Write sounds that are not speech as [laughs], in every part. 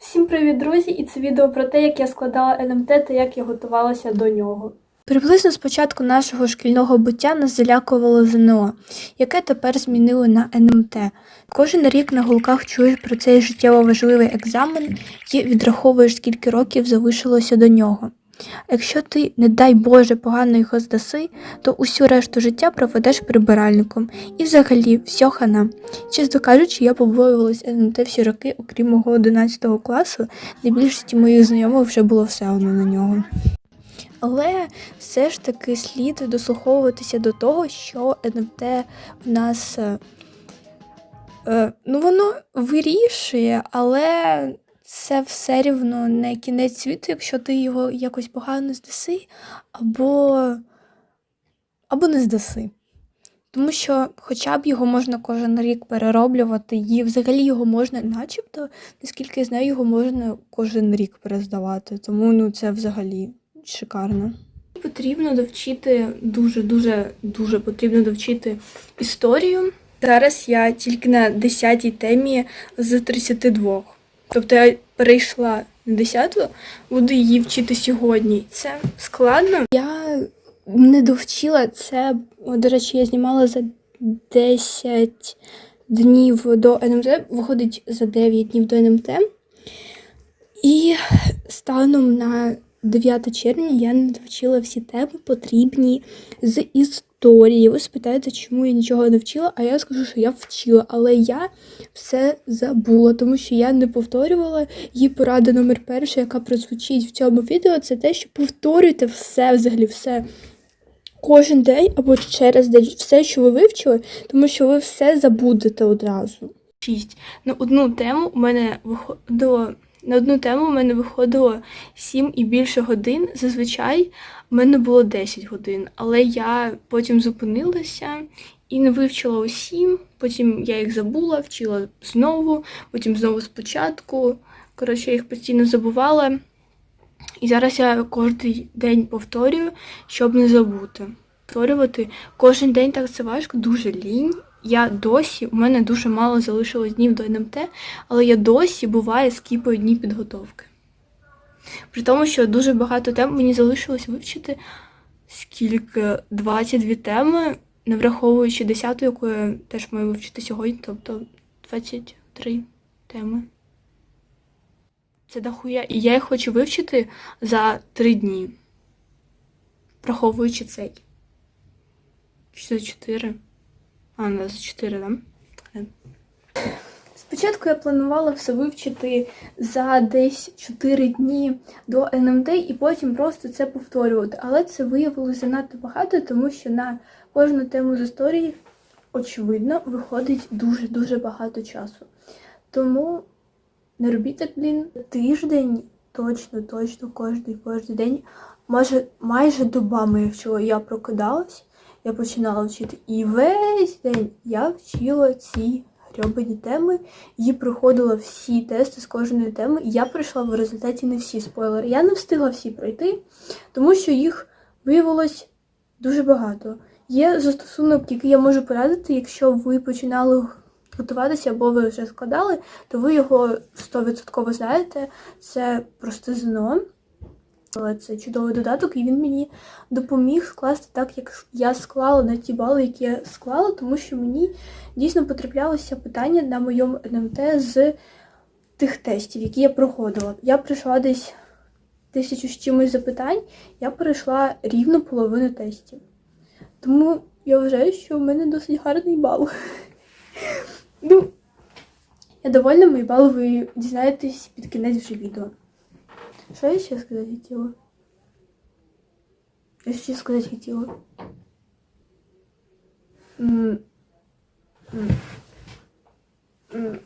Всім привіт, друзі! І це відео про те, як я складала НМТ та як я готувалася до нього. Приблизно з початку нашого шкільного буття нас залякувало ЗНО, яке тепер змінили на НМТ. Кожен рік на гулках чуєш про цей життєво важливий екзамен і відраховуєш, скільки років залишилося до нього. Якщо ти, не дай Боже, погано його здаси, то усю решту життя проведеш прибиральником. І взагалі, все хана. Чесно кажучи, я побоювалась НМТ всі роки, окрім мого 11 класу, де більшості моїх знайомих вже було все одно на нього. Але все ж таки слід дослуховуватися до того, що НМТ в нас е, е, ну воно вирішує, але це все рівно не кінець світу, якщо ти його якось погано здаси, або, або не здаси. Тому що хоча б його можна кожен рік перероблювати, і взагалі його можна, начебто, наскільки я знаю, його можна кожен рік перездавати. Тому ну це взагалі шикарно. Потрібно довчити дуже, дуже, потрібно довчити історію. Зараз я тільки на 10 темі з 32. Тобто я перейшла на 10, буду її вчити сьогодні. Це складно. Я не довчила це. До речі, я знімала за 10 днів до НМТ, виходить за 9 днів до НМТ. І станом на 9 червня я не довчила всі теми потрібні з історії. Ви спитаєте, чому я нічого не вчила, а я скажу, що я вчила, але я все забула, тому що я не повторювала її порада номер перша, яка прозвучить в цьому відео, це те, що повторюйте все, взагалі все. Кожен день або через день все, що ви вивчили, тому що ви все забудете одразу. Шість. На одну тему у мене виходило на одну тему у мене виходило 7 і більше годин. Зазвичай в мене було 10 годин, але я потім зупинилася і не вивчила усі. Потім я їх забула, вчила знову, потім знову спочатку. Коротше, я їх постійно забувала. І зараз я кожен день повторюю, щоб не забути. Повторювати кожен день так це важко, дуже лінь. Я досі, у мене дуже мало залишилось днів до НМТ, але я досі буває скіпаю дні підготовки. При тому, що дуже багато тем мені залишилось вивчити скільки 22 теми, не враховуючи 10, яку я теж маю вивчити сьогодні, тобто 23 теми. Це дохуя. І я їх хочу вивчити за 3 дні, враховуючи цей. Чи це 4? А, у нас 4, да? Спочатку я планувала все вивчити за десь 4 дні до НМД і потім просто це повторювати. Але це виявилося занадто багато, тому що на кожну тему з історії, очевидно, виходить дуже-дуже багато часу. Тому не робіть так, блін, тиждень, точно, точно, кожен кожен день, майже, майже добами, якщо я прокидалась я починала вчити. І весь день я вчила ці грьобані теми і проходила всі тести з кожної теми. І я пройшла в результаті не всі спойлери. Я не встигла всі пройти, тому що їх виявилось дуже багато. Є застосунок, який я можу порадити, якщо ви починали готуватися або ви вже складали, то ви його 100% знаєте. Це просто ЗНО. Це чудовий додаток, і він мені допоміг скласти так, як я склала на ті бали, які я склала, тому що мені дійсно потраплялося питання на моєму НМТ з тих тестів, які я проходила. Я пройшла десь тисячу з чимось запитань, я пройшла рівно половину тестів. Тому я вважаю, що в мене досить гарний бал. [laughs] Ну, я довольна, мої бали ви дізнаєтесь під кінець вже відео. Что я сейчас сказать хотела? Я сейчас сказать хотела. М -м -м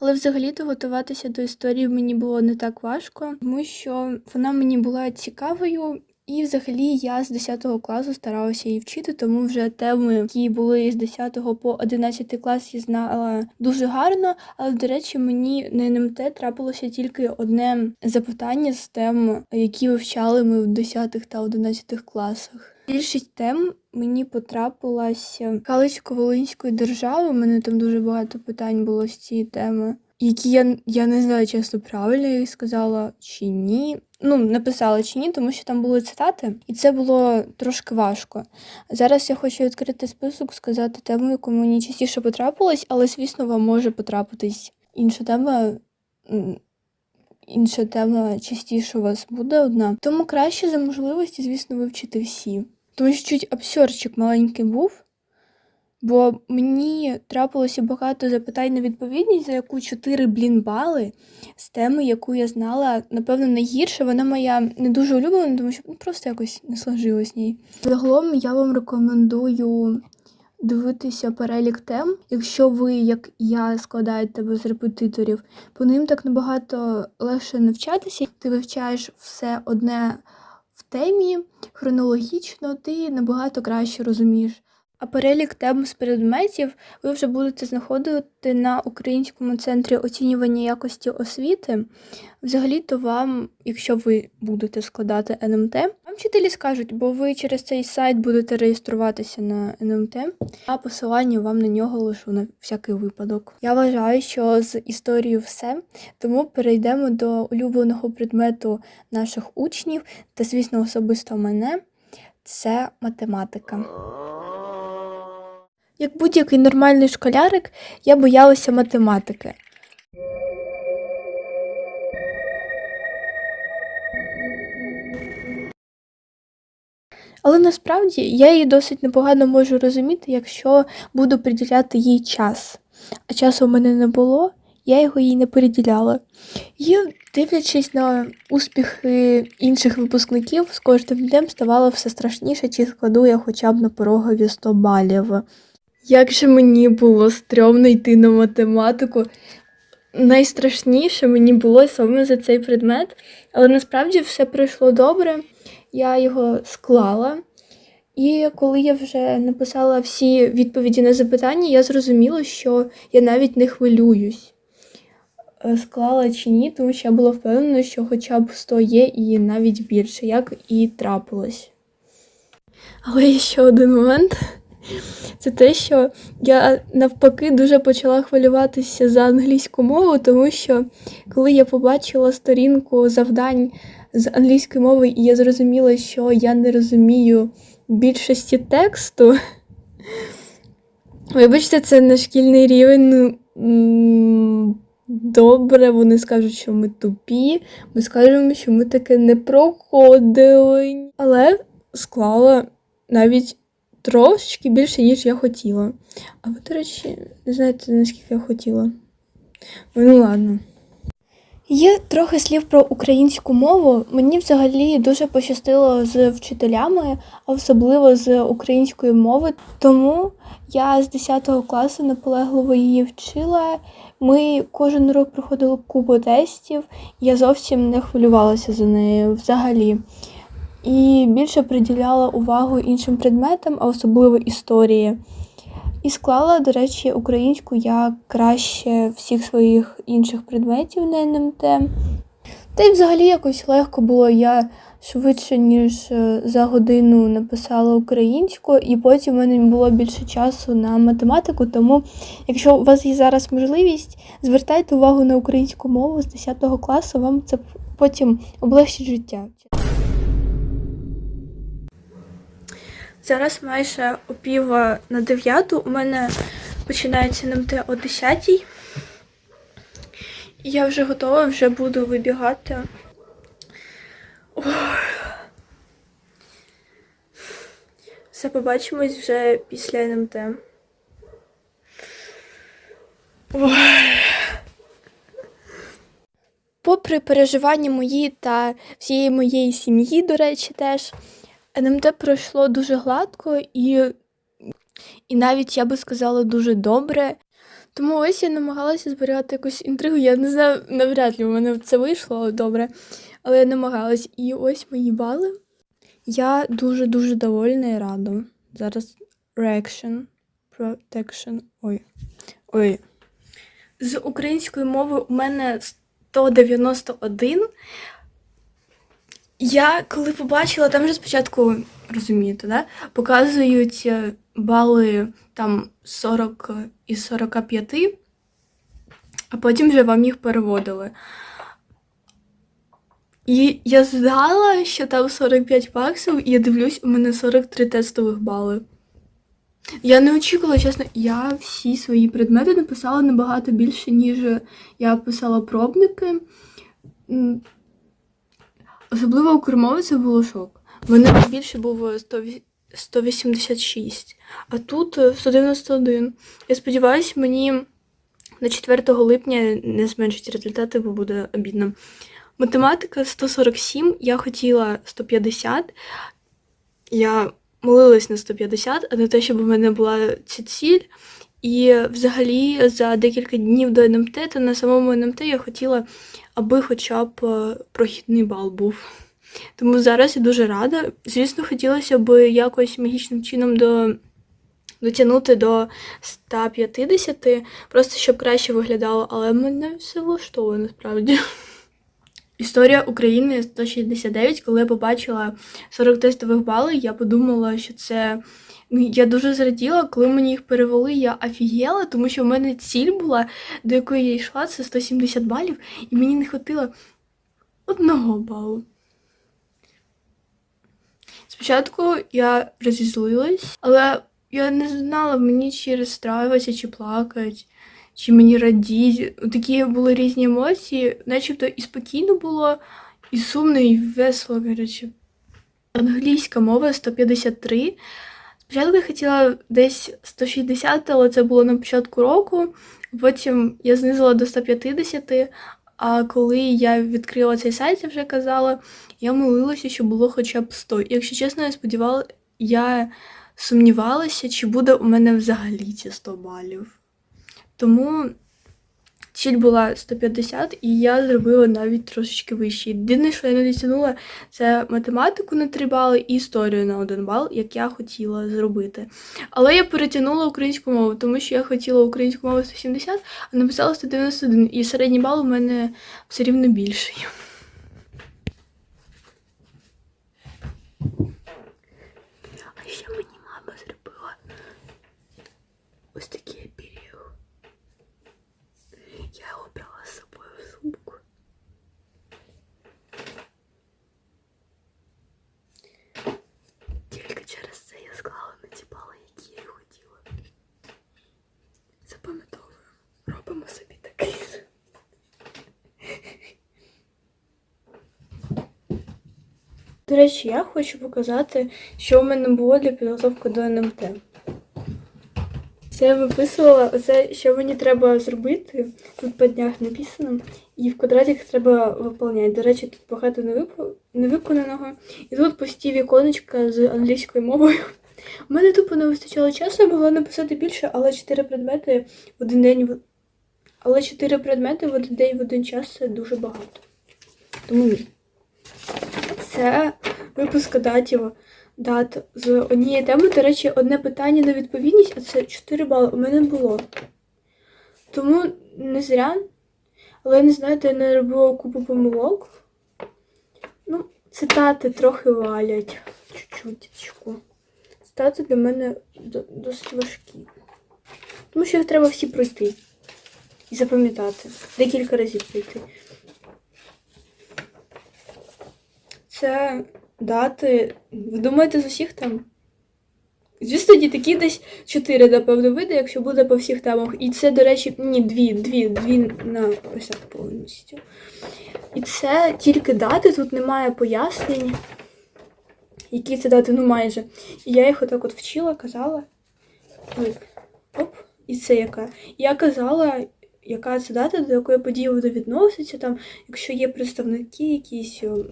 але взагалі-то готуватися до історії мені було не так важко, тому що вона мені була цікавою і взагалі я з 10 класу старалася її вчити, тому вже теми, які були з 10 по 11 клас, я знала дуже гарно. Але, до речі, мені на НМТ трапилося тільки одне запитання з тем, які вивчали ми в 10 та 11 класах. Більшість тем мені потрапилась Галицько-Волинської держави. У мене там дуже багато питань було з цієї теми, які я, я не знаю, чесно, правильно я їх сказала чи ні. Ну, написала чи ні, тому що там були цитати, і це було трошки важко. Зараз я хочу відкрити список, сказати тему, яку мені частіше потрапилась, але, звісно, вам може потрапитись інша тема. Інша тема частіше у вас буде одна. Тому краще за можливості, звісно, вивчити всі. Тому що чуть абсорчик маленький був, бо мені трапилося багато запитань на відповідність, за яку 4 блін бали з теми, яку я знала, напевно, найгірше. Вона моя не дуже улюблена, тому що ну, просто якось не сложилось ній. Загалом я вам рекомендую дивитися перелік тем, якщо ви, як я, складаєте без репетиторів, по ним так набагато легше навчатися. Ти вивчаєш все одне в темі, хронологічно, ти набагато краще розумієш. А перелік тем з предметів ви вже будете знаходити на Українському центрі оцінювання якості освіти. Взагалі-то вам, якщо ви будете складати НМТ, вам вчителі скажуть, бо ви через цей сайт будете реєструватися на НМТ, а посилання вам на нього лишу на всякий випадок. Я вважаю, що з історією все, тому перейдемо до улюбленого предмету наших учнів та, звісно, особисто мене. Це математика. Як будь-який нормальний школярик, я боялася математики. Але насправді я її досить непогано можу розуміти, якщо буду приділяти їй час. А часу в мене не було, я його їй не приділяла. І дивлячись на успіхи інших випускників, з кожним днем ставало все страшніше, чи складу я хоча б на порогові 100 балів. Як же мені було стрьомно йти на математику. Найстрашніше мені було саме за цей предмет, але насправді все пройшло добре. Я його склала. І коли я вже написала всі відповіді на запитання, я зрозуміла, що я навіть не хвилююсь, е, склала чи ні, тому що я була впевнена, що хоча б 100 є і навіть більше, як і трапилось. Але є ще один момент. Це те, що я навпаки дуже почала хвилюватися за англійську мову, тому що коли я побачила сторінку завдань з англійської мови, і я зрозуміла, що я не розумію більшості тексту. [laughs] Вибачте, це не шкільний рівень. Ну, добре, вони скажуть, що ми тупі, ми скажемо, що ми таке не проходили. Але склала навіть трошечки більше, ніж я хотіла. А ви, до речі, не знаєте, наскільки я хотіла. Ну ладно. Є трохи слів про українську мову. Мені взагалі дуже пощастило з вчителями, а особливо з української мови. Тому я з 10 класу наполегливо її вчила. Ми кожен рік проходили купу тестів. Я зовсім не хвилювалася за нею взагалі. І більше приділяла увагу іншим предметам, а особливо історії. І склала, до речі, українську я краще всіх своїх інших предметів на НМТ. Та й взагалі якось легко було. Я швидше, ніж е, за годину написала українську, і потім в мене було більше часу на математику. Тому, якщо у вас є зараз можливість, звертайте увагу на українську мову з 10 класу, вам це потім облегчить життя. Зараз майже о пів на дев'яту. У мене починається НМТ о 10. І я вже готова, вже буду вибігати. Ох. Все побачимось вже після НМТ. Ох. Попри переживання мої та всієї моєї сім'ї, до речі, теж. НМТ пройшло дуже гладко і, і навіть я би сказала дуже добре. Тому ось я намагалася зберігати якусь інтригу. Я не знаю, навряд ли в мене це вийшло добре, але я намагалась. І ось мої бали. Я дуже-дуже довольна і рада. Зараз reaction, protection. Ой. Ой. З української мови у мене 191. Я коли побачила, там же спочатку розумієте, да? показують е, бали там 40 із 45, а потім вже вам їх переводили. І я знала, що там 45 баксів, і я дивлюсь, у мене 43 тестових бали. Я не очікувала, чесно, я всі свої предмети написала набагато більше, ніж я писала пробники. Особливо у Кримові це було шок. Мене найбільше був 100 186, а тут е, 191. Я сподіваюся, мені на 4 липня не зменшать результати, бо буде обідно. Математика 147, я хотіла 150. Я молилась на 150, а не те, щоб у мене була ця ціль. І взагалі за декілька днів до НМТ, та на самому НМТ я хотіла, аби хоча б е, прохідний бал був. Тому зараз я дуже рада. Звісно, хотілося б якось магічним чином до... дотягнути до 150, просто щоб краще виглядало, але мене все влаштовує насправді. Історія України 169, коли я побачила 40 тестових балів, я подумала, що це. Ну, я дуже зраділа, коли мені їх перевели, я офігела, тому що в мене ціль була, до якої я йшла, це 170 балів, і мені не хватило одного балу. Спочатку я розізлилась, але я не знала, мені чи розстраюватися, чи плакати, чи мені радіти. Такі були різні емоції, начебто і спокійно було, і сумно, і весело, коротше. Англійська мова 153. Спочатку я хотіла десь 160, але це було на початку року. Потім я знизила до 150, а коли я відкрила цей сайт, я вже казала, я молилася, що було хоча б 100. І, якщо чесно, я сподівалася, я сумнівалася, чи буде у мене взагалі ці 100 балів. Тому ціль була 150, і я зробила навіть трошечки вище. Єдине, що я не дотягнула, це математику на 3 бали і історію на 1 бал, як я хотіла зробити. Але я перетягнула українську мову, тому що я хотіла українську мову 170, а написала 191, і середній бал у мене все рівно більший. А ще мені мама зробила ось такий оберіг. Я його брала з собою в сумку. Тільки через це я склала на ті бали, які я й хотіла. Запам'ятовуємо. Робимо собі такий. ж. До речі, я хочу показати, що в мене було для підготовки до НМТ. Це я виписувала оце, що мені треба зробити. Тут по днях написано, і в квадратик треба виповняти. До речі, тут багато невиконаного. І тут пусті віконечка з англійською мовою. У мене тупо не вистачало часу, я могла написати більше, але чотири предмети в один день. в- Але чотири предмети в один день в один час це дуже багато. Тому ні. Це випуск датів дат з однієї теми. До речі, одне питання на відповідність, а це 4 бали. У мене було. Тому не зря. Але я не знаю, я не робила купу помилок. Ну, цитати трохи валять. Чуть-чуть. Цитати для мене досить важкі. Тому що їх треба всі пройти. І запам'ятати. Декілька разів пройти. Це дати. Ви думаєте, з усіх там? Звісно, такі десь 4, напевно, вийде, якщо буде по всіх темах. І це, до речі, ні, дві, дві, дві на ось повністю. І це тільки дати, тут немає пояснень. Які це дати, ну майже. І я їх отак от вчила, казала. Оп, і це яка. Я казала, яка це дата, до якої події буде відноситься, там, якщо є представники якісь, о,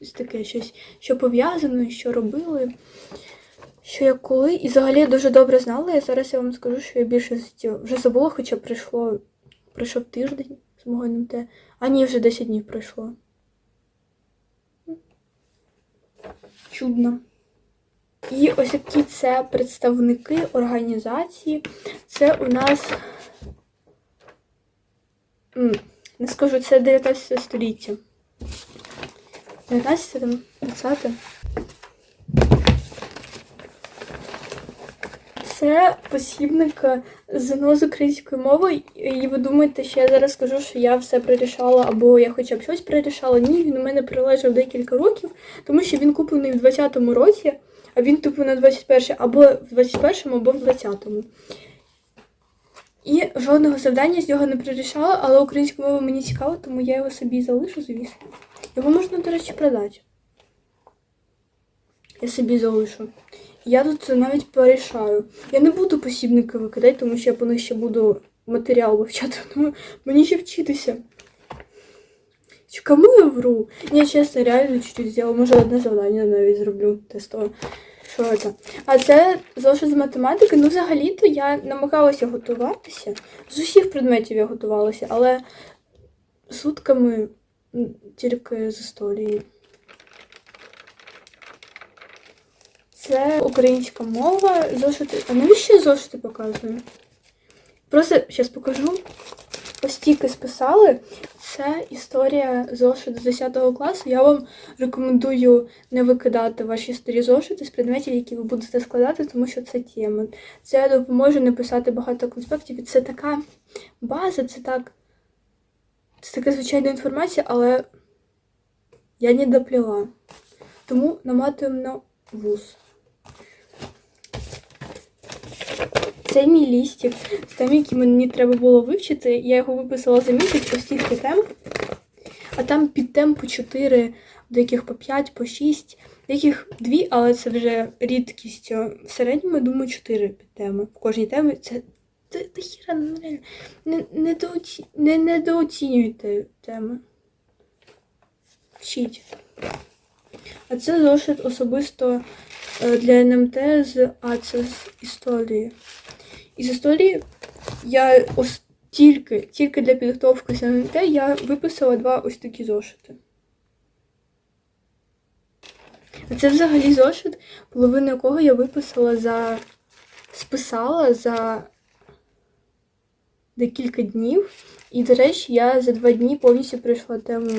ось таке щось, що пов'язано, що робили, що як коли. І взагалі я дуже добре знала. І зараз я вам скажу, що я більшість вже забула, хоча прийшло, пройшов тиждень з мого НМТ, а ні, вже 10 днів пройшло. Чудно. І ось які це представники організації. Це у нас не скажу, це 19 століття. 19, 20. Це посібник ЗНО з української мови, і ви думаєте, що я зараз скажу, що я все прирішала або я хоча б щось прирішала. Ні, він у мене прилежав декілька років, тому що він куплений в 20-му році, а він тупо на 21 або в 21-му, або в 20-му. І жодного завдання з нього не прирішала, але українська мова мені цікава, тому я його собі залишу, звісно. Його можна, до речі, продати. Я собі залишу. Я тут навіть порішаю. Я не буду посібники викидати, тому що я по них ще буду матеріал вивчати, [laughs] тому мені ще вчитися. Чи Кому я вру? Ні, чесно, реально чуть-чуть зробила. Може, одне завдання навіть зроблю тестове. Що це? А це зошит з математики. Ну, взагалі-то я намагалася готуватися. З усіх предметів я готувалася, але сутками тільки з історії. Це українська мова, зошити. А навіщо я зошити показую? Просто зараз покажу. Ось тільки списали. Це історія зошит з 10 класу. Я вам рекомендую не викидати ваші старі зошити з предметів, які ви будете складати, тому що це тема. Це допоможе не писати багато конспектів. Це така база, це так. Це така звичайна інформація, але я не допліла. Тому наматуємо на вуз. Це мій з тем, які мені треба було вивчити. Я його виписала за місяць по стільки тем. А там під тем по 4, деяких по 5, по 6, деяких 2, але це вже рідкість. В середньому, я думаю, 4 підтеми. В кожній темі це та, хіра, ну, не, недооці... не недооцінюйте теми. Вчіть. А це зошит особисто е, для НМТ з а це з історії. Із історії я ось тільки, тільки для підготовки з НМТ я виписала два ось такі зошити. А це взагалі зошит, половину якого я виписала за списала за декілька днів. І, до речі, я за два дні повністю пройшла тему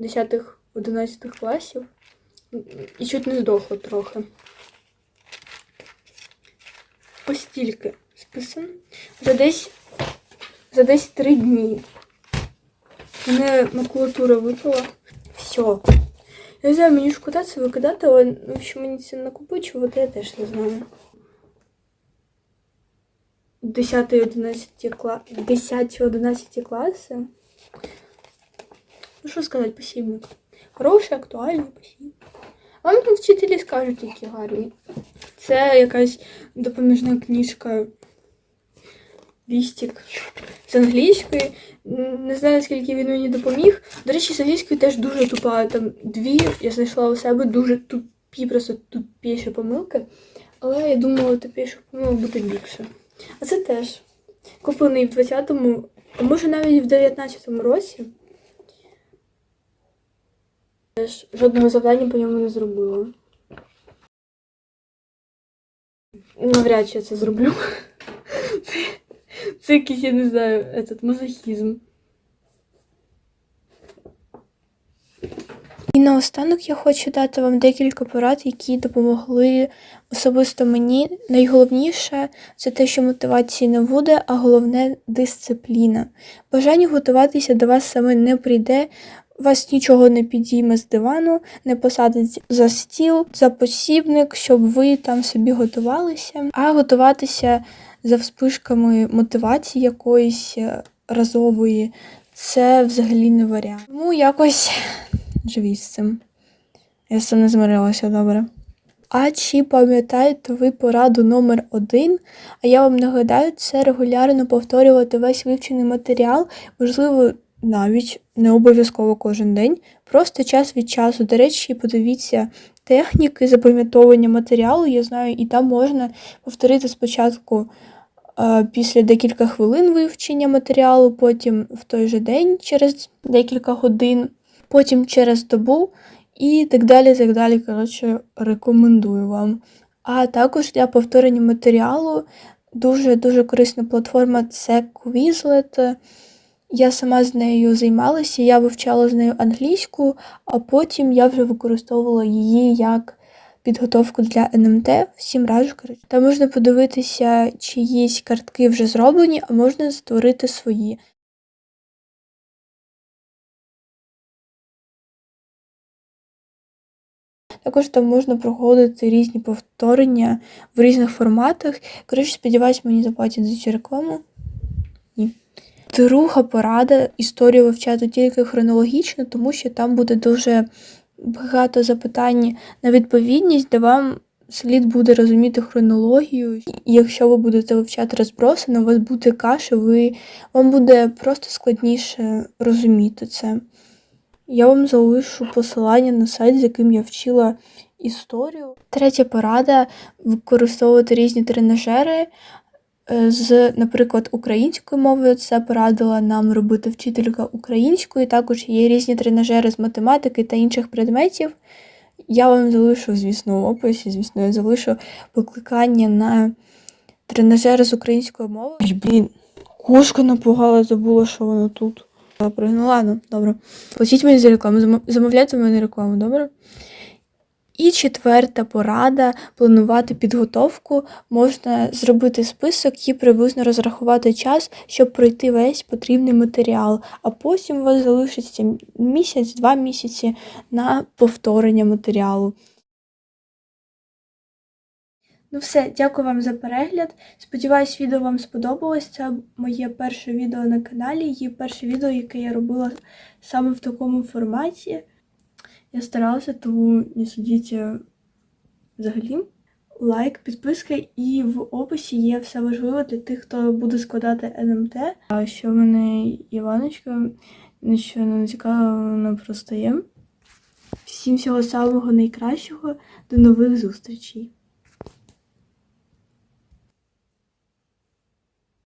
10-11 класів і чуть не здохла трохи. Ось тільки списано. За десь за десь три дні. Мене макулатура випала. Все. Я не знаю, мені шкода це викидати, але ну, що мені це накопичувати, я теж не знаю. 10-11 кла... 10-11 класи. Ну, що сказати, посібник. Хороший, актуальний посібник. Вам там вчителі скажуть, які гарні. Це якась допоміжна книжка Лістик з англійської. Не знаю, наскільки він мені допоміг. До речі, з англійської теж дуже тупа. Там дві я знайшла у себе дуже тупі, просто тупіші помилки. Але я думала, тупіших помилок буде більше. А це теж куплений в 20-му, а може навіть в 19-му році. Теж жодного завдання по ньому не зробила. Навряд чи я це зроблю. Це, це якийсь, я не знаю, этот мазохізм. І наостанок я хочу дати вам декілька порад, які допомогли особисто мені. Найголовніше це те, що мотивації не буде, а головне дисципліна. Бажання готуватися до вас саме не прийде. Вас нічого не підійме з дивану, не посадить за стіл, за посібник, щоб ви там собі готувалися, а готуватися за вспишками мотивації якоїсь е, разової це взагалі не варіант. Тому якось живіть з цим. Я з не змирилася добре. А чи пам'ятаєте ви пораду номер один? А я вам нагадаю, це регулярно повторювати весь вивчений матеріал, можливо, навіть не обов'язково кожен день, просто час від часу. До речі, подивіться техніки запам'ятовування матеріалу. Я знаю, і там можна повторити спочатку е, після декілька хвилин вивчення матеріалу, потім в той же день через декілька годин, потім через добу і так далі. так далі. Коротше, рекомендую вам. А також для повторення матеріалу дуже-дуже корисна платформа це Quizlet. Я сама з нею займалася, я вивчала з нею англійську, а потім я вже використовувала її як підготовку для НМТ. Всім раджу. Там можна подивитися, чиїсь картки вже зроблені, а можна створити свої. Також там можна проходити різні повторення в різних форматах. Коротше, сподіваюсь, мені заплатять за цю рекламу. Ні. Друга порада історію вивчати тільки хронологічно, тому що там буде дуже багато запитань на відповідність, де вам слід буде розуміти хронологію. Якщо ви будете вивчати розбросано, у вас буде каша, ви, вам буде просто складніше розуміти це. Я вам залишу посилання на сайт, з яким я вчила історію. Третя порада використовувати різні тренажери. Е, З, наприклад, українською мовою це порадила нам робити вчителька української. Також є різні тренажери з математики та інших предметів. Я вам залишу, звісно, в описі, звісно, я залишу покликання на тренажери з української мови. Блін, кошка напугала, забула, що вона тут. Добре, ну добре. Платіть мені за рекламу, зам- замовляйте в мене рекламу, добре? І четверта порада планувати підготовку. Можна зробити список і приблизно розрахувати час, щоб пройти весь потрібний матеріал. А потім у вас залишиться місяць-два місяці на повторення матеріалу. Ну все, дякую вам за перегляд. Сподіваюсь, відео вам сподобалось. Це моє перше відео на каналі і перше відео, яке я робила саме в такому форматі. Я старалася, тому не судіть е, взагалі. Лайк, підписка, і в описі є все важливе для тих, хто буде складати НМТ. А що в мене Іваночка, нічого не цікаво, вона просто є. Всім всього самого найкращого. До нових зустрічей!